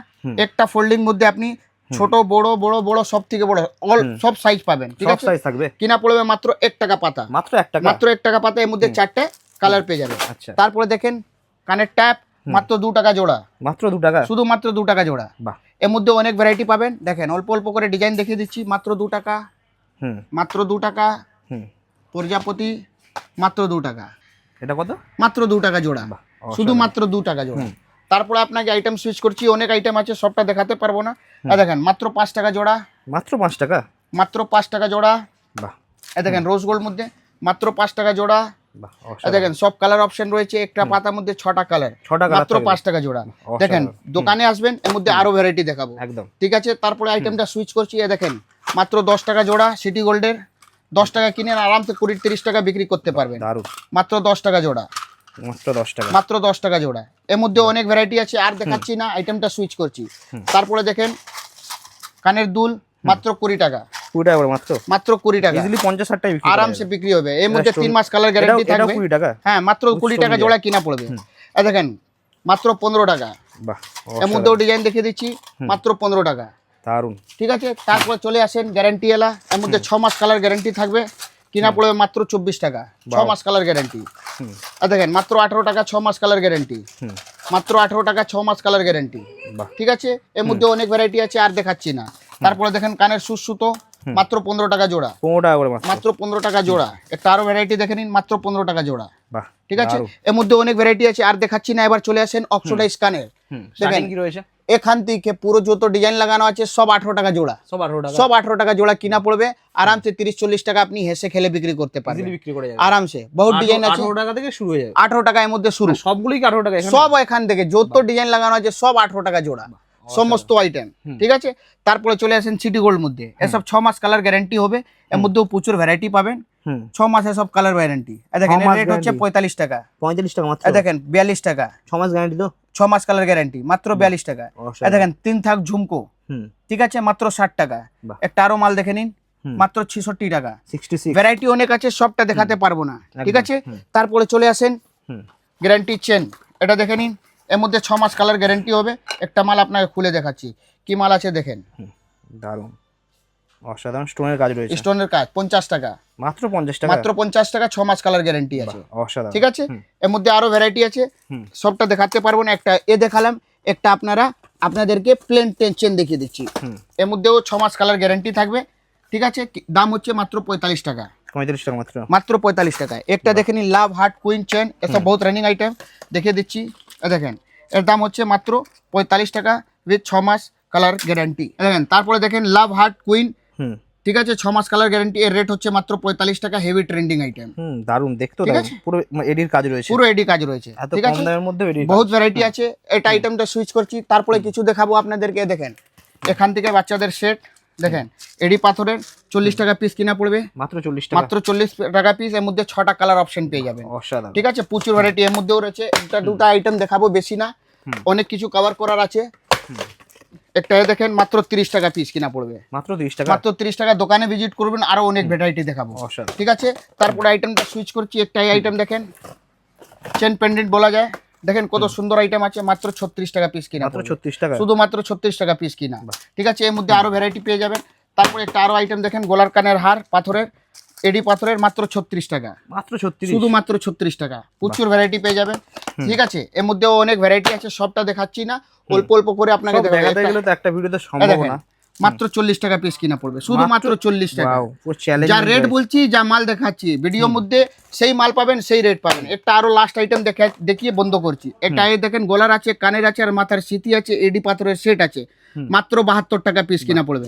[SPEAKER 1] একটা ফোল্ডিং মধ্যে আপনি ছোট বড় বড় বড় সব থেকে বড় অল সব সাইজ পাবেন ঠিক আছে?
[SPEAKER 2] সাইজ থাকবে।
[SPEAKER 1] কিনা পড়বে মাত্র এক টাকা পাতা।
[SPEAKER 2] মাত্র এক টাকা।
[SPEAKER 1] মাত্র এক টাকা পাতা এর মধ্যে চারটে কালার পেয়ে যাবে।
[SPEAKER 2] আচ্ছা।
[SPEAKER 1] তারপরে দেখেন কানের ট্যাপ মাত্র দু টাকা জোড়া।
[SPEAKER 2] মাত্র দু টাকা?
[SPEAKER 1] শুধুমাত্র দু টাকা জোড়া।
[SPEAKER 2] বাহ।
[SPEAKER 1] এর মধ্যে অনেক ভ্যারাইটি পাবেন। দেখেন অল্প অল্প করে ডিজাইন দেখিয়ে দিচ্ছি মাত্র দু টাকা।
[SPEAKER 2] হুম।
[SPEAKER 1] মাত্র দু টাকা।
[SPEAKER 2] হুম।
[SPEAKER 1] প্রজাপতি মাত্র দু টাকা।
[SPEAKER 2] এটা কত?
[SPEAKER 1] মাত্র দু টাকা জোড়া।
[SPEAKER 2] বাহ,
[SPEAKER 1] শুধুমাত্র দু টাকা জোড়া। তারপরে আপনাকে আইটেম সুইচ করছি অনেক আইটেম আছে সবটা দেখাতে পারব না। দেখেন মাত্র পাঁচ টাকা জোড়া।
[SPEAKER 2] মাত্র পাঁচ টাকা?
[SPEAKER 1] মাত্র পাঁচ টাকা জোড়া।
[SPEAKER 2] বাহ।
[SPEAKER 1] দেখেন রোজ গোল্ড মধ্যে মাত্র পাঁচ টাকা জোড়া। দেখেন সব কালার অপশন রয়েছে একটা পাতার মধ্যে ছটা কালার
[SPEAKER 2] ছটা
[SPEAKER 1] মাত্র পাঁচ টাকা জোড়া। দেখেন দোকানে আসবেন এর মধ্যে আরও ভ্যারাইটি দেখাবো।
[SPEAKER 2] একদম।
[SPEAKER 1] ঠিক আছে তারপরে আইটেমটা সুইচ করছি এ দেখেন মাত্র দশ টাকা জোড়া সিটি গোল্ডের দশ টাকা কিনে আরামসে কুড়ি তিরিশ টাকা বিক্রি করতে পারবেন। মাত্র দশ টাকা জোড়া।
[SPEAKER 2] মাত্র দশ টাকা।
[SPEAKER 1] মাত্র দশ টাকা জোড়া। এর মধ্যে অনেক ভ্যারাইটি আছে আর দেখাচ্ছি না আইটেমটা সুইচ করছি। তারপরে দেখেন কানের দুল মাত্র কুড়ি টাকা।
[SPEAKER 2] কুড়ি টাকা মাত্র?
[SPEAKER 1] মাত্র কুড়ি টাকা।
[SPEAKER 2] ইজিলি পঞ্চাশ ষাট টাকা
[SPEAKER 1] আরামসে বিক্রি হবে। এর মধ্যে তিন মাস কালার গ্যারান্টি
[SPEAKER 2] এটাও- এটাও
[SPEAKER 1] থাকবে।
[SPEAKER 2] কুড়ি টাকা?
[SPEAKER 1] হ্যাঁ মাত্র কুড়ি টাকা জোড়া কিনা পড়বে। দেখেন মাত্র পনেরো টাকা। এর মধ্যেও ডিজাইন দেখিয়ে দিচ্ছি মাত্র পনেরো টাকা।
[SPEAKER 2] দারুণ
[SPEAKER 1] ঠিক আছে? তারপরে চলে আসেন গ্যারান্টি এলা। এর মধ্যে ছ মাস কালার গ্যারান্টি থাকবে। কিনা পড়বে মাত্র চব্বিশ টাকা। ছ মাস কালার গ্যারান্টি আর দেখেন মাত্র আঠারো টাকা ছ মাস কালার গ্যারান্টি মাত্র আঠারো টাকা ছ মাস কালার গ্যারান্টি ঠিক আছে? এর মধ্যে অনেক ভ্যারাইটি আছে আর দেখাচ্ছি না। তারপরে দেখেন কানের সুসুতো। মাত্র পনেরো টাকা জোড়া।
[SPEAKER 2] পনেরো টাকা করে মাত্র।
[SPEAKER 1] পনেরো টাকা জোড়া। একটা আরও ভ্যারাইটি দেখে নিন মাত্র পনেরো টাকা জোড়া। ঠিক আছে? এর মধ্যে অনেক ভ্যারাইটি আছে আর দেখাচ্ছি না এবার চলে আসেন অক্সোডাইজ কানের। দেখেন।
[SPEAKER 2] কি রয়েছে?
[SPEAKER 1] এখান থেকে পুরো যত ডিজাইন লাগানো আছে সব আঠারো টাকা জোড়া।
[SPEAKER 2] সব আঠারো টাকা।
[SPEAKER 1] সব আঠারো টাকা জোড়া কিনা পড়বে। আরামসে তিরিশ চল্লিশ টাকা আপনি হেসে খেলে বিক্রি করতে
[SPEAKER 2] ইজিলি
[SPEAKER 1] পারবেন
[SPEAKER 2] বিক্রি করে
[SPEAKER 1] আরামসে। বহুত ডিজাইন আছে।
[SPEAKER 2] আঠারো টাকা থেকে শুরু হয়ে যাবে।
[SPEAKER 1] আঠারো টাকা এর মধ্যে শুরু।
[SPEAKER 2] সবগুলোই কি আঠারো টাকা
[SPEAKER 1] সব এখান থেকে যত ডিজাইন লাগানো আছে সব আঠারো টাকা জোড়া। সমস্ত আইটেম ঠিক আছে? তারপরে চলে আসেন সিটি গোল্ড মধ্যে। এসব ছ মাস কালার গ্যারান্টি হবে। এর মধ্যেও প্রচুর ভ্যারাইটি পাবেন। ছ মাসে সব কালার গ্যারান্টি দেখেন রেট হচ্ছে? পঁয়তাল্লিশ টাকা।
[SPEAKER 2] পঁয়তাল্লিশ টাকা মাত্র?
[SPEAKER 1] দেখেন বিয়াল্লিশ টাকা।
[SPEAKER 2] ছ মাস গ্যারান্টি তো?
[SPEAKER 1] ছ মাস কালার গ্যারান্টি মাত্র বিয়াল্লিশ টাকা। দেখেন তিন থাক ঝুমকো। ঠিক আছে মাত্র ষাট টাকা। একটা আরও মাল দেখে নিন। মাত্র ছিষট্টি টাকা। ভ্যারাইটি অনেক আছে সবটা দেখাতে পারব না। ঠিক আছে? তারপরে চলে আসেন গ্যারান্টি চেন এটা দেখে নিন। এর মধ্যে ছ মাস কালার গ্যারান্টি হবে। একটা মাল আপনাকে খুলে দেখাচ্ছি। কি মাল আছে দেখেন?
[SPEAKER 2] দারুণ। অসাধারণ স্টোনের কাজ রয়েছে।
[SPEAKER 1] স্টোনের কাজ পঞ্চাশ টাকা।
[SPEAKER 2] মাত্র পঞ্চাশ টাকা?
[SPEAKER 1] মাত্র পঞ্চাশ টাকা ছ মাস কালার গ্যারান্টি আছে।
[SPEAKER 2] অসাধারণ।
[SPEAKER 1] ঠিক আছে? এর মধ্যে আরও ভ্যারাইটি আছে। সবটা দেখাতে পারব না একটা এ দেখালাম একটা আপনারা আপনাদেরকে প্লেন চেন দেখিয়ে দিচ্ছি। এর মধ্যেও ছ মাস কালার গ্যারেন্টি থাকবে। ঠিক আছে? দাম হচ্ছে মাত্র পঁয়তাল্লিশ টাকা।
[SPEAKER 2] পঁয়তাল্লিশ টাকা মাত্র।
[SPEAKER 1] মাত্র পঁয়তাল্লিশ টাকা একটা দেখে নিন লাভ হার্ট কুইন চেন এসব বহুত রানিং আইটেম দেখিয়ে দিচ্ছি। দেখেন এর দাম হচ্ছে মাত্র পঁয়তাল্লিশ টাকা উইথ ছ মাস কালার গ্যারান্টি দেখেন তারপরে দেখেন লাভ হার্ট কুইন
[SPEAKER 2] হুম।
[SPEAKER 1] ঠিক আছে ছ মাস কালার গ্যারান্টি এর রেট হচ্ছে মাত্র পঁয়তাল্লিশ টাকা হেভি ট্রেন্ডিং আইটেম
[SPEAKER 2] দারুণ দেখতে
[SPEAKER 1] ঠিক আছে?
[SPEAKER 2] পুরো এডির কাজ রয়েছে।
[SPEAKER 1] পুরো এডি কাজ রয়েছে। ঠিক আছে?
[SPEAKER 2] মধ্যে
[SPEAKER 1] বহুত ভ্যারাইটি আছে। এটা আইটেমটা সুইচ করছি তারপরে কিছু দেখাবো আপনাদেরকে। দেখেন এখান থেকে বাচ্চাদের সেট দেখেন এডি পাথরের চল্লিশ টাকা পিস কিনা পড়বে।
[SPEAKER 2] মাত্র চল্লিশ
[SPEAKER 1] মাত্র চল্লিশ টাকা পিস এর মধ্যে ছটা কালার অপশন পেয়ে যাবেন।
[SPEAKER 2] অসাধারণ।
[SPEAKER 1] ঠিক আছে? প্রচুর ভ্যারাইটি এর মধ্যেও রয়েছে। একটা দুটো আইটেম দেখাবো বেশি না। অনেক কিছু কভার করার আছে। একটা দেখেন মাত্র তিরিশ টাকা পিস কিনা পড়বে।
[SPEAKER 2] মাত্র তিরিশ টাকা?
[SPEAKER 1] মাত্র তিরিশ টাকা দোকানে ভিজিট করবেন আরও অনেক ভ্যারাইটি দেখাবো। ঠিক আছে? তারপরে আইটেমটা সুইচ করছি একটা আইটেম দেখেন। চেন পেন্ডেন্ট বলা যায়। দেখেন কত সুন্দর আইটেম আছে মাত্র ছত্রিশ টাকা পিস কিনা
[SPEAKER 2] মাত্র ছত্রিশ টাকা।
[SPEAKER 1] শুধুমাত্র ছত্রিশ টাকা পিস কিনা। ঠিক আছে এর মধ্যে আরও ভ্যারাইটি পেয়ে যাবেন। তারপরে একটা আরও আইটেম দেখেন গোলার কানের হার পাথরের এডি পাথরের মাত্র ছত্রিশ টাকা।
[SPEAKER 2] মাত্র ছত্রিশ।
[SPEAKER 1] শুধুমাত্র ছত্রিশ টাকা। প্রচুর ভ্যারাইটি পেয়ে যাবেন। ঠিক আছে এর মধ্যেও অনেক ভ্যারাইটি আছে সবটা দেখাচ্ছি না। অল্প অল্প করে আপনাকে
[SPEAKER 2] তো একটা ভিডিওতে সম্ভব না।
[SPEAKER 1] মাত্র চল্লিশ টাকা পিস কিনা পড়বে। শুধুমাত্র চল্লিশ টাকা। যা রেট বলছি যা মাল দেখাচ্ছি ভিডিওর মধ্যে সেই মাল পাবেন সেই রেট পাবেন। একটা আরও লাস্ট আইটেম দেখে দেখিয়ে বন্ধ করছি। এটা এই দেখেন গলার আছে কানের আছে আর মাথার স্মৃতি আছে এডি পাথরের সেট আছে। মাত্র বাহাত্তর টাকা পিস কিনা পড়বে।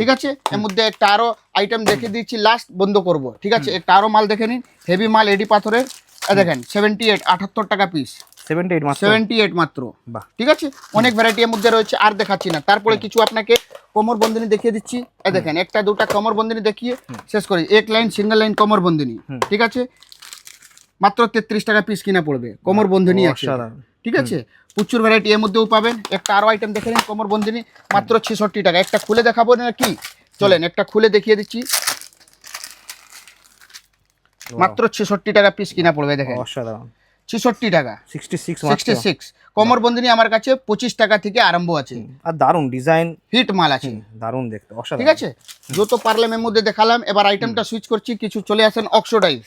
[SPEAKER 1] ঠিক আছে? এর মধ্যে একটা আরও আইটেম দেখে দিচ্ছি লাস্ট বন্ধ করব। ঠিক আছে? একটা আরও মাল দেখে নিন। হেভি মাল এডি পাথরের। দেখেন সেভেন্টি এইট আটাত্তর টাকা পিস
[SPEAKER 2] সেভেন্টি এইট মাত্র?
[SPEAKER 1] সেভেন্টি এইট মাত্র ঠিক আছে? অনেক ভ্যারাইটি এর মধ্যে রয়েছে আর দেখাচ্ছি না। তারপরে কিছু আপনাকে কোমর বন্দিনী দেখিয়ে দিচ্ছি। দেখেন একটা দুটা কোমর বন্দিনী দেখিয়ে শেষ করি। এক লাইন সিঙ্গেল লাইন কোমর বন্দিনী। ঠিক আছে? মাত্র তেত্রিশ টাকা পিস কিনা পড়বে। কোমর বন্ধনী আছে ঠিক আছে? প্রচুর ভ্যারাইটি এর মধ্যেও পাবেন। একটা আরও আইটেম দেখে নিন কোমর বন্দিনী। মাত্র ছেষট্টি টাকা। একটা খুলে দেখাবো না কি? চলেন একটা খুলে দেখিয়ে দিচ্ছি। মাত্র ছেষট্টি টাকা পিস কিনা পড়বে দেখেন।
[SPEAKER 2] অসাধারণ।
[SPEAKER 1] ছেষট্টি টাকা।
[SPEAKER 2] সিক্সটি সিক্স
[SPEAKER 1] সিক্সটি সিক্স কোমর বন্দিনী আমার কাছে পঁচিশ টাকা থেকে আরম্ভ আছে।
[SPEAKER 2] আর দারুণ ডিজাইন
[SPEAKER 1] হিট মাল আছে।
[SPEAKER 2] দারুণ দেখতে অসাধারণ।
[SPEAKER 1] ঠিক আছে? যত পারলাম এর মধ্যে দেখালাম এবার আইটেমটা সুইচ করছি কিছু চলে আসেন অক্সোডাইজ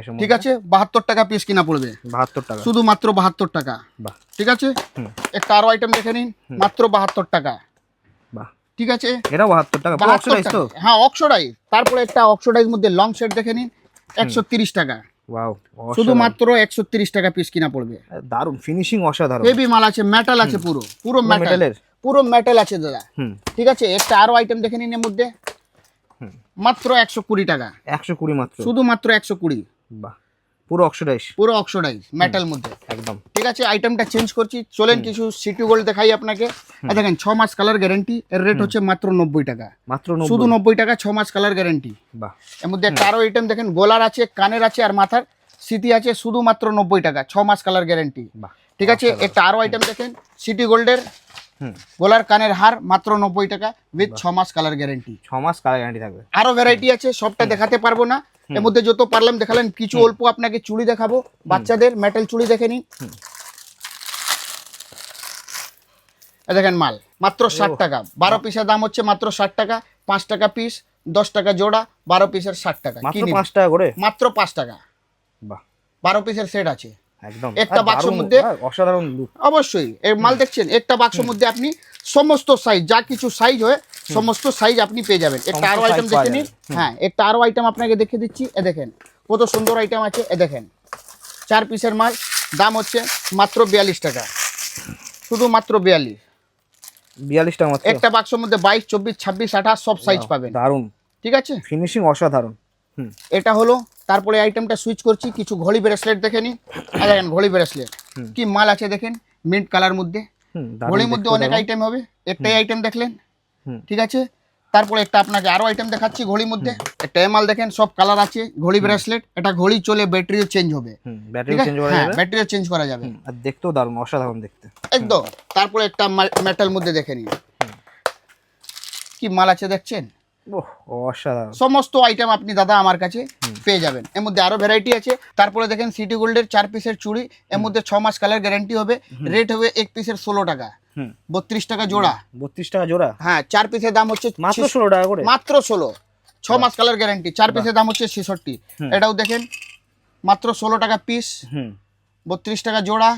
[SPEAKER 2] এসে
[SPEAKER 1] ঠিক আছে? বাহাত্তর টাকা পিস কিনা পড়বে।
[SPEAKER 2] বাহাত্তর টাকা।
[SPEAKER 1] শুধুমাত্র বাহাত্তর টাকা।
[SPEAKER 2] বাহ।
[SPEAKER 1] ঠিক আছে? একটা আরও আইটেম দেখে নিন। মাত্র বাহাত্তর টাকা। ঠিক আছে?
[SPEAKER 2] এটাও বাহাত্তর টাকা।
[SPEAKER 1] বাহাত্তর
[SPEAKER 2] অক্সিডাইজ তো?
[SPEAKER 1] টাকা। হ্যাঁ অক্সোডাইজ তারপরে একটা অক্সোডাইজ মধ্যে লং সেট দেখে নিন। একশো তিরিশ টাকা।
[SPEAKER 2] ওয়াও
[SPEAKER 1] শুধুমাত্র একশো তিরিশ টাকা পিস কিনা পড়বে।
[SPEAKER 2] দারুণ ফিনিশিং অসাধারণ।
[SPEAKER 1] হেভি মাল আছে মেটাল আছে পুরো পুরো মেটাল
[SPEAKER 2] মেটালের
[SPEAKER 1] পুরো মেটাল আছে দাদা। ঠিক আছে একটা আরও আইটেম দেখে নিন এর মধ্যে। মাত্র একশো কুড়ি টাকা।
[SPEAKER 2] একশো কুড়ি মাত্র।
[SPEAKER 1] শুধুমাত্র একশো কুড়ি।
[SPEAKER 2] বাহ। পুরো অক্সিডাইজ
[SPEAKER 1] পুরো অক্সোডাইজ মেটাল মধ্যে।
[SPEAKER 2] একদম।
[SPEAKER 1] ঠিক আছে আইটেমটা চেঞ্জ করছি। চলেন কিছু সিটি গোল্ড দেখাই আপনাকে। দেখেন ছ মাস কালার গ্যারেন্টি এর রেট হচ্ছে মাত্র নব্বই টাকা।
[SPEAKER 2] মাত্র
[SPEAKER 1] শুধু
[SPEAKER 2] নব্বই।
[SPEAKER 1] টাকা ছ মাস কালার গ্যারেন্টি
[SPEAKER 2] বাহ।
[SPEAKER 1] এর মধ্যে একটা আরও আইটেম দেখেন গোলার আছে কানের আছে আর মাথার সিটি আছে শুধুমাত্র নব্বই টাকা ছ মাস কালার গ্যারেন্টি ঠিক আছে একটা আরও আইটেম দেখেন সিটি গোল্ডের গোলার কানের হার মাত্র নব্বই টাকা উইথ ছ মাস কালার গ্যারেন্টি
[SPEAKER 2] ছ মাস কালার গ্যারান্টি থাকবে।
[SPEAKER 1] আরও ভ্যারাইটি আছে সবটা দেখাতে পারব না। এর মধ্যে যত পারলাম দেখালেন কিছু অল্প আপনাকে চুড়ি দেখাবো বাচ্চাদের মেটাল চুড়ি দেখে নিন। দেখেন মাল মাত্র ষাট টাকা। বারো পিসের দাম হচ্ছে মাত্র ষাট টাকা পাঁচ টাকা পিস দশ টাকা জোড়া বারো পিসের ষাট টাকা।
[SPEAKER 2] মাত্র পাঁচ টাকা করে?
[SPEAKER 1] মাত্র পাঁচ টাকা। বারো পিসের সেট আছে।
[SPEAKER 2] একদম।
[SPEAKER 1] একটা বাক্সের মধ্যে-
[SPEAKER 2] হ্যাঁ, অসাধারণ লুক
[SPEAKER 1] অবশ্যই এর মাল দেখছেন একটা বাক্সের মধ্যে আপনি সমস্ত সাইজ যা কিছু সাইজ হয় সমস্ত সাইজ আপনি পেয়ে যাবেন। একটা
[SPEAKER 2] আরও
[SPEAKER 1] আইটেম দেখে নিন। হ্যাঁ একটা আরও আইটেম আপনাকে দেখে দিচ্ছি এ দেখেন কত সুন্দর আইটেম আছে এ দেখেন। চার পিসের মাল দাম হচ্ছে মাত্র বিয়াল্লিশ টাকা। শুধু মাত্র বিয়াল্লিশ।
[SPEAKER 2] বিয়াল্লিশ টাকা
[SPEAKER 1] একটা বাক্সের মধ্যে বাইশ চব্বিশ ছাব্বিশ আঠাশ সব সাইজ পাবেন।
[SPEAKER 2] দারুণ।
[SPEAKER 1] ঠিক আছে?
[SPEAKER 2] ফিনিশিং অসাধারণ।
[SPEAKER 1] এটা হলো তারপরে আইটেমটা সুইচ করছি কিছু ঘড়ি ব্রেসলেট দেখে নিন দেখেন ঘড়ি ব্রেসলেট কি মাল আছে দেখেন মিন্ট কালার মধ্যে। ঘড়ির মধ্যে অনেক আইটেম হবে একটাই আইটেম দেখলেন। ঠিক আছে? তারপরে একটা আপনাকে আরও আইটেম দেখাচ্ছি ঘড়ির মধ্যে। একটা এমাল দেখেন সব কালার আছে ঘড়ি ব্রেসলেট এটা ঘড়ি চলে ব্যাটারিও চেঞ্জ হবে।
[SPEAKER 2] ব্যাটারি
[SPEAKER 1] ঠিক আছে?
[SPEAKER 2] চেঞ্জ করা
[SPEAKER 1] হ্যাঁ
[SPEAKER 2] যাবে
[SPEAKER 1] ব্যাটারিও চেঞ্জ করা যাবে।
[SPEAKER 2] হুম, আর দেখতেও দারুণ অসাধারণ দেখতে।
[SPEAKER 1] একদম। তারপরে একটা মেটাল মধ্যে দেখে নিন কি মাল আছে দেখছেন?
[SPEAKER 2] অসাধারণ।
[SPEAKER 1] সমস্ত আইটেম আপনি দাদা আমার কাছে পেয়ে যাবেন। এর মধ্যে আরও ভ্যারাইটি আছে। তারপরে দেখেন সিটি গোল্ডের চার পিসের চুড়ি। এর মধ্যে ছ মাস কালার গ্যারান্টি হবে। রেট হবে এক পিসের ষোলো টাকা। বত্রিশ টাকা জোড়া।
[SPEAKER 2] বত্রিশ টাকা জোড়া?
[SPEAKER 1] হ্যাঁ চার পিসের দাম হচ্ছে
[SPEAKER 2] মাত্র ষোলো টাকা করে?
[SPEAKER 1] মাত্র ষোলো। ছ মাস কালার গ্যারান্টি চার পিসের দাম হচ্ছে ছেষট্টি। এটাও দেখেন মাত্র ষোলো টাকা পিস বত্রিশ টাকা জোড়া।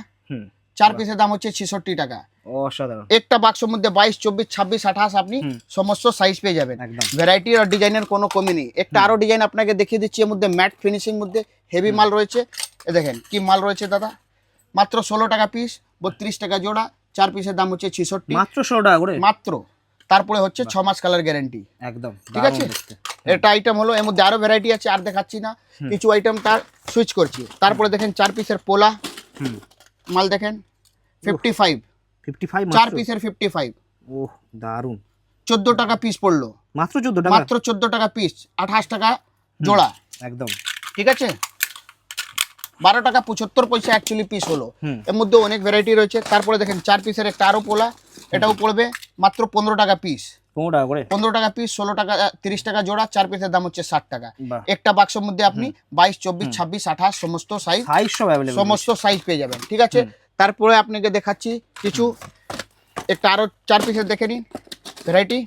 [SPEAKER 1] চার পিসের দাম হচ্ছে ছেষট্টি টাকা।
[SPEAKER 2] অসাধারণ।
[SPEAKER 1] একটা বাক্সের মধ্যে বাইশ চব্বিশ ছাব্বিশ আঠাশ আপনি সমস্ত সাইজ পেয়ে যাবেন।
[SPEAKER 2] একদম।
[SPEAKER 1] ভ্যারাইটি আর ডিজাইনের কোনো কমি নেই। একটা আরও ডিজাইন আপনাকে দেখিয়ে দিচ্ছি এর মধ্যে ম্যাট ফিনিশিং মধ্যে হেভি মাল রয়েছে। দেখেন কি মাল রয়েছে দাদা? মাত্র ষোলো টাকা পিস বত্রিশ টাকা জোড়া চার পিসের দাম হচ্ছে ছেষট্টি।
[SPEAKER 2] মাত্র ষোলো টাকা করে?
[SPEAKER 1] মাত্র। তারপরে হচ্ছে ছ মাস কালার গ্যারান্টি
[SPEAKER 2] একদম
[SPEAKER 1] ঠিক আছে। এটা আইটেম হলো এর মধ্যে আরও ভ্যারাইটি আছে আর দেখাচ্ছি না। কিছু আইটেম তার সুইচ করছি। তারপরে দেখেন চার পিসের পোলা। মাল দেখেন ফিফটি ফাইভ
[SPEAKER 2] ফিফটি ফাইভ
[SPEAKER 1] চার পিসের ফিফটি ফাইভ
[SPEAKER 2] ওহ দারুণ।
[SPEAKER 1] চোদ্দ টাকা পিস পড়ল।
[SPEAKER 2] মাত্র চোদ্দ টাকা?
[SPEAKER 1] মাত্র চোদ্দ টাকা পিস আঠাশ টাকা জোড়া।
[SPEAKER 2] একদম।
[SPEAKER 1] ঠিক আছে? বারো টাকা পঁচাত্তর পয়সা অ্যাকচুয়ালি পিস হলো। এর মধ্যে অনেক ভ্যারাইটি রয়েছে। তারপরে দেখেন চার পিসের একটা আরও পোলা এটাও পড়বে মাত্র পনেরো টাকা পিস
[SPEAKER 2] পনেরো টাকা করে?
[SPEAKER 1] পনেরো টাকা পিস ষোলো টাকা তিরিশ টাকা জোড়া চার পিসের দাম হচ্ছে ষাট টাকা। একটা বাক্সের মধ্যে আপনি বাইশ চব্বিশ ছাব্বিশ আঠাশ সমস্ত সাইজ
[SPEAKER 2] সাইজ
[SPEAKER 1] সমস্ত সাইজ পেয়ে যাবেন। ঠিক আছে? তারপরে আপনাকে দেখাচ্ছি কিছু। একটা আরও চার পিসের দেখে নিন। ভ্যারাইটি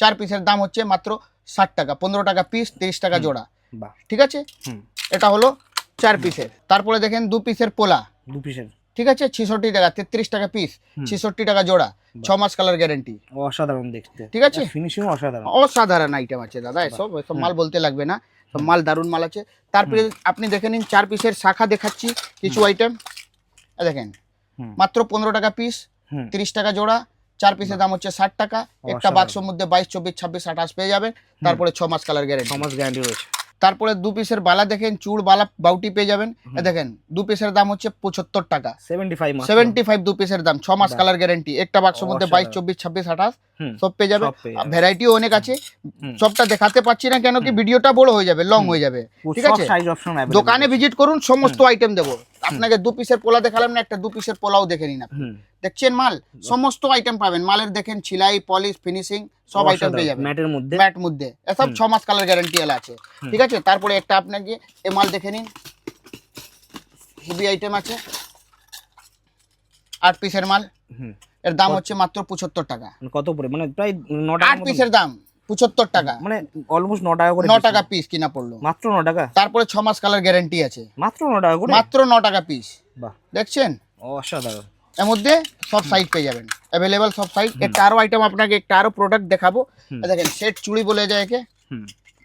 [SPEAKER 1] চার পিসের দাম হচ্ছে মাত্র ষাট টাকা পনেরো টাকা পিস তিরিশ টাকা জোড়া। ঠিক আছে? এটা হলো চার পিসের। তারপরে দেখেন দু পিসের পোলা।
[SPEAKER 2] দু পিসের।
[SPEAKER 1] ঠিক আছে? ছেষট্টি টাকা তেত্রিশ টাকা পিস ছেষট্টি টাকা জোড়া। ছ মাস কালার গ্যারেন্টি
[SPEAKER 2] অসাধারণ দেখতে।
[SPEAKER 1] ঠিক আছে?
[SPEAKER 2] ফিনিশিং অসাধারণ।
[SPEAKER 1] অসাধারণ আইটেম আছে দাদা এসব এসব মাল বলতে লাগবে না। সব মাল দারুণ মাল আছে। তারপরে আপনি দেখে নিন চার পিসের শাখা দেখাচ্ছি কিছু আইটেম দেখেন মাত্র পনেরো টাকা পিস তিরিশ টাকা জোড়া চার পিসের দাম হচ্ছে ষাট টাকা। একটা বাক্সের মধ্যে বাইশ চব্বিশ ছাব্বিশ আঠাশ পেয়ে যাবেন। তারপরে ছ মাস কালার গ্যারেন্টি
[SPEAKER 2] ছ মাস গ্যারেন্টি রয়েছে।
[SPEAKER 1] তারপরে দু পিসের বালা দেখেন চুড় বালা বাউটি পেয়ে যাবেন। দেখেন দু পিসের দাম হচ্ছে পঁচাত্তর টাকা।
[SPEAKER 2] সেভেন্টি ফাইভ
[SPEAKER 1] দু পিসের দাম ছ মাস কালার গ্যারেন্টি একটা বাক্সের মধ্যে বাইশ চব্বিশ ছাব্বিশ আঠাশ সব পেয়ে যাবে।
[SPEAKER 2] ভ্যারাইটি
[SPEAKER 1] ভ্যারাইটিও অনেক আছে। সবটা দেখাতে পাচ্ছি না কেন কি ভিডিওটা বড় হয়ে যাবে লং হয়ে যাবে। ঠিক আছে? দোকানে ভিজিট করুন সমস্ত আইটেম দেবো। আপনাকে দু পিসের পোলা দেখালাম না একটা দু পিসের পোলাও দেখে নিন দেখছেন মাল? সমস্ত আইটেম পাবেন। মালের দেখেন ছিলাই পলিশ ফিনিশিং সব আইটেম পেয়ে যাবেন।
[SPEAKER 2] ম্যাটের মধ্যে?
[SPEAKER 1] ম্যাট মধ্যে। এসব ছ মাস কালার গ্যারান্টি এলা আছে। ঠিক আছে? তারপরে একটা আপনাকে এ মাল দেখে নিন। হেভি আইটেম আছে। আট পিসের মাল। এর দাম হচ্ছে মাত্র পঁচাত্তর টাকা।
[SPEAKER 2] মানে কত পড়ে মানে প্রায়
[SPEAKER 1] আট পিসের দাম। পঁচাত্তর টাকা।
[SPEAKER 2] মানে অলমোস্ট ন টাকা করে
[SPEAKER 1] ন টাকা পিস কিনা পড়ল।
[SPEAKER 2] মাত্র ন টাকা
[SPEAKER 1] তারপরে ছ মাস কালার গ্যারান্টি আছে।
[SPEAKER 2] মাত্র ন টাকা করে?
[SPEAKER 1] মাত্র ন টাকা পিস
[SPEAKER 2] বাহ।
[SPEAKER 1] দেখছেন?
[SPEAKER 2] অসাধারণ।
[SPEAKER 1] এর মধ্যে সব সাইজ পেয়ে যাবেন। অ্যাভেলেবেল সব সাইজ একটা আরও আইটেম আপনাকে একটা আরও প্রোডাক্ট দেখাবো। দেখেন সেট চুড়ি বলে যায় একে।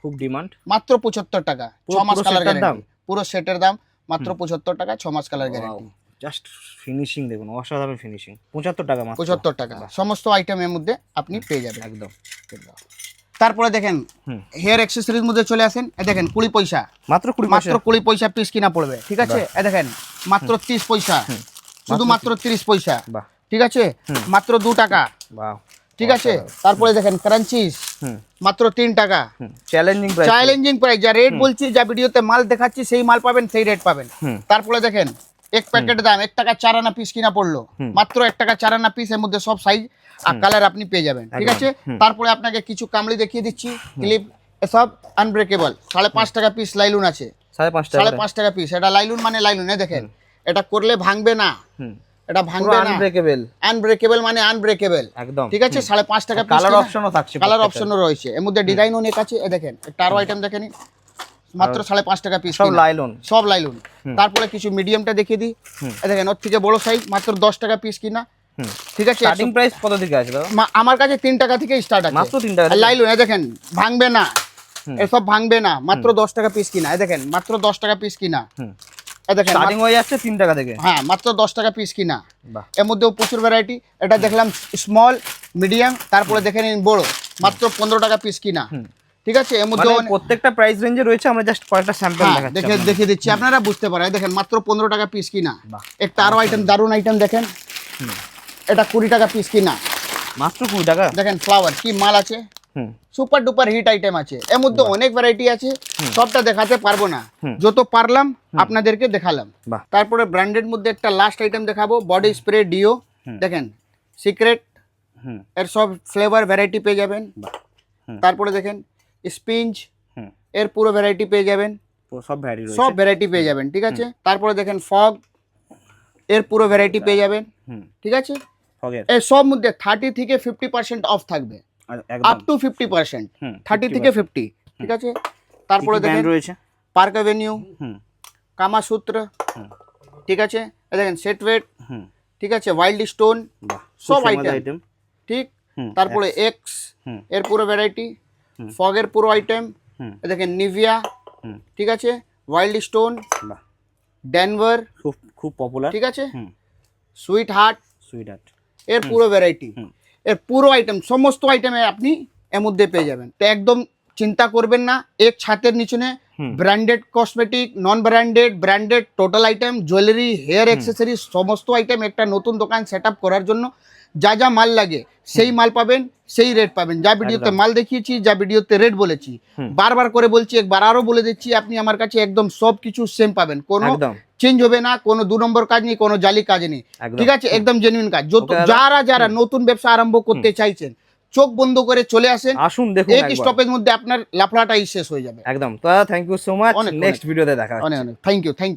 [SPEAKER 2] খুব ডিমান্ড
[SPEAKER 1] মাত্র পঁচাত্তর টাকা। ছ মাস কালার? গ্যারান্টি পুরো সেটের দাম মাত্র পঁচাত্তর টাকা ছ মাস কালার গ্যারান্টি
[SPEAKER 2] জাস্ট ফিনিশিং দেখুন অসাধারণ ফিনিশিং পঁচাত্তর টাকা
[SPEAKER 1] পঁচাত্তর টাকা। সমস্ত আইটেমের মধ্যে আপনি পেয়ে যাবেন।
[SPEAKER 2] একদম।
[SPEAKER 1] তারপরে দেখেন হেয়ার অ্যাক্সেসরিজ মধ্যে চলে আসেন। এ দেখেন কুড়ি পয়সা।
[SPEAKER 2] মাত্র কুড়ি
[SPEAKER 1] মাত্র কুড়ি পয়সা পিস কিনা পড়বে ঠিক আছে? এ দেখেন মাত্র ত্রিশ পয়সা। শুধু মাত্র ত্রিশ পয়সা। ঠিক আছে? মাত্র দু টাকা। ঠিক আছে? তারপরে দেখেন ক্রাঞ্চিস মাত্র তিন টাকা।
[SPEAKER 2] চ্যালেঞ্জিং
[SPEAKER 1] চ্যালেঞ্জিং প্রাইস যা রেট বলছি যা ভিডিওতে মাল দেখাচ্ছি সেই মাল পাবেন সেই রেট পাবেন। তারপরে দেখেন এক প্যাকেট দাম এক টাকা চার আনা পিস কিনা পড়ল। মাত্র এক টাকা চার আনা পিস এর মধ্যে সব সাইজ আর কালার আপনি পেয়ে যাবেন ঠিক আছে? তারপরে আপনাকে কিছু কামড়ি দেখিয়ে দিচ্ছি ক্লিপ এসব আনব্রেকেবল সাড়ে পাঁচ টাকা পিস লাইলুন আছে।
[SPEAKER 2] সাড়ে পাঁচ টাকা
[SPEAKER 1] সাড়ে পাঁচ টাকা পিস এটা লাইলুন মানে লাইলুন দেখেন এটা করলে ভাঙবে না। এটা ভাঙবে না।
[SPEAKER 2] আনব্রেকেবল
[SPEAKER 1] আনব্রেকেবল মানে আনব্রেকেবল
[SPEAKER 2] একদম।
[SPEAKER 1] ঠিক আছে? সাড়ে পাঁচ টাকা
[SPEAKER 2] কালার অপশনও থাকছে
[SPEAKER 1] কালার অপশনও রয়েছে। এর মধ্যে ডিজাইন অনেক আছে। এ দেখেন টারো আইটেম দেখেন? মাত্র সাড়ে পাঁচ টাকা পিস
[SPEAKER 2] সব লাইলন
[SPEAKER 1] সব লাইলুন তারপরে কিছু মিডিয়ামটা দেখিয়ে দিই। এ দেখেন ওর থেকে বড় সাইজ মাত্র দশ টাকা পিস কিনা। ঠিক আছে
[SPEAKER 2] স্টার্টিং প্রাইস কত থেকে আছে দাদা?
[SPEAKER 1] আমার কাছে তিন টাকা থেকে স্টার্ট আছে।
[SPEAKER 2] মাত্র তিন টাকা
[SPEAKER 1] আর লাইলুন দেখেন ভাঙবে না। এসব ভাঙবে না। মাত্র দশ টাকা পিস কিনা। দেখেন মাত্র দশ টাকা পিস কিনা। দেখেন
[SPEAKER 2] স্টার্টিং হয়ে যাচ্ছে তিন টাকা থেকে?
[SPEAKER 1] হ্যাঁ মাত্র দশ টাকা পিস কিনা। এর মধ্যেও প্রচুর ভ্যারাইটি এটা দেখলাম স্মল মিডিয়াম তারপরে দেখে নিন বড়। মাত্র পনেরো টাকা পিস কিনা। ঠিক আছে এর মধ্যে
[SPEAKER 2] মানে প্রত্যেকটা প্রাইস রেঞ্জে রয়েছে আমরা জাস্ট কয়েকটা স্যাম্পল দেখাচ্ছি
[SPEAKER 1] দেখে দেখে দিচ্ছি। আপনারা বুঝতে পারেন। দেখেন মাত্র পনেরো টাকা পিস কিনা। একটা আরও আইটেম দারুণ আইটেম দেখেন। এটা কুড়ি টাকা পিস কিনা?
[SPEAKER 2] মাত্র কুড়ি টাকা?
[SPEAKER 1] দেখেন ফ্লাওয়ার কি মাল আছে?
[SPEAKER 2] হুম।
[SPEAKER 1] সুপার ডুপার হিট আইটেম আছে। এর মধ্যে অনেক ভ্যারাইটি আছে সবটা দেখাতে পারব না। যত পারলাম আপনাদেরকে দেখালাম। তারপরে ব্র্যান্ডেড মধ্যে একটা লাস্ট আইটেম দেখাবো বডি স্প্রে ডিও দেখেন সিক্রেট
[SPEAKER 2] হুম।
[SPEAKER 1] এর সব ফ্লেভার ভ্যারাইটি পেয়ে যাবেন। তারপরে দেখেন স্পিঞ্জ এর পুরো ভ্যারাইটি পেয়ে যাবেন।
[SPEAKER 2] সব ভ্যারি রয়েছে।
[SPEAKER 1] সব ভ্যারাইটি পেয়ে যাবেন ঠিক আছে? তারপরে দেখেন ফগ এর পুরো ভ্যারাইটি পেয়ে যাবেন ঠিক আছে? এর সব মধ্যে থার্টি থেকে ফিফটি পার্সেন্ট অফ থাকবে। Up to fifty percent thirty থেকে ফিফটি ঠিক আছে? তারপরে দেখেন
[SPEAKER 2] রয়েছে?
[SPEAKER 1] পার্ক অ্যাভিনিউ
[SPEAKER 2] হুম।
[SPEAKER 1] কামাসূত্র ঠিক আছে? দেখেন সেটওয়েট
[SPEAKER 2] হুম।
[SPEAKER 1] ঠিক আছে? ওয়াইল্ড স্টোন সব
[SPEAKER 2] আইটেম
[SPEAKER 1] ঠিক? তারপরে এক্সের পুরো ভ্যারাইটি ফগের পুরো আইটেম এ দেখেন নিভিয়া ঠিক আছে? ওয়াইল্ড স্টোন ড্যানভার
[SPEAKER 2] খুব খুব পপুলার
[SPEAKER 1] ঠিক আছে? সুইট হার্ট
[SPEAKER 2] সুইট হার্ট
[SPEAKER 1] এর পুরো ভ্যারাইটি এর পুরো আইটেম সমস্ত আইটেমে আপনি এর মধ্যে পেয়ে যাবেন। তো একদম চিন্তা করবেন না এক ছাতের নিচনে branded cosmetic non branded branded total item jewellery hair accessory সমস্ত আইটেম একটা নতুন দোকান সেট করার জন্য যা যা মাল লাগে সেই মাল পাবেন সেই রেট পাবেন। যা ভিডিওতে মাল দেখিয়েছি যা ভিডিওতে রেট বলেছি বারবার করে বলছি একবার আরও বলে দিচ্ছি আপনি আমার কাছে একদম সব কিছু সেম পাবেন। কোনো চেঞ্জ হবে না কোনো দু নম্বর কাজ নেই কোনো জালি কাজ নেই। ঠিক আছে? একদম জেনুইন কাজ। যত যারা যারা নতুন ব্যবসা আরম্ভ করতে চাইছেন চোখ বন্ধ করে চলে আসেন।
[SPEAKER 2] আসুন দেখুন
[SPEAKER 1] এক
[SPEAKER 2] স্টপেজ
[SPEAKER 1] স্টপের মধ্যে আপনার লাফড়াটাই শেষ হয়ে যাবে।
[SPEAKER 2] একদম। তো thank you so much next ভিডিওতে দেখা।
[SPEAKER 1] অনেক অনেক। Thank you thank you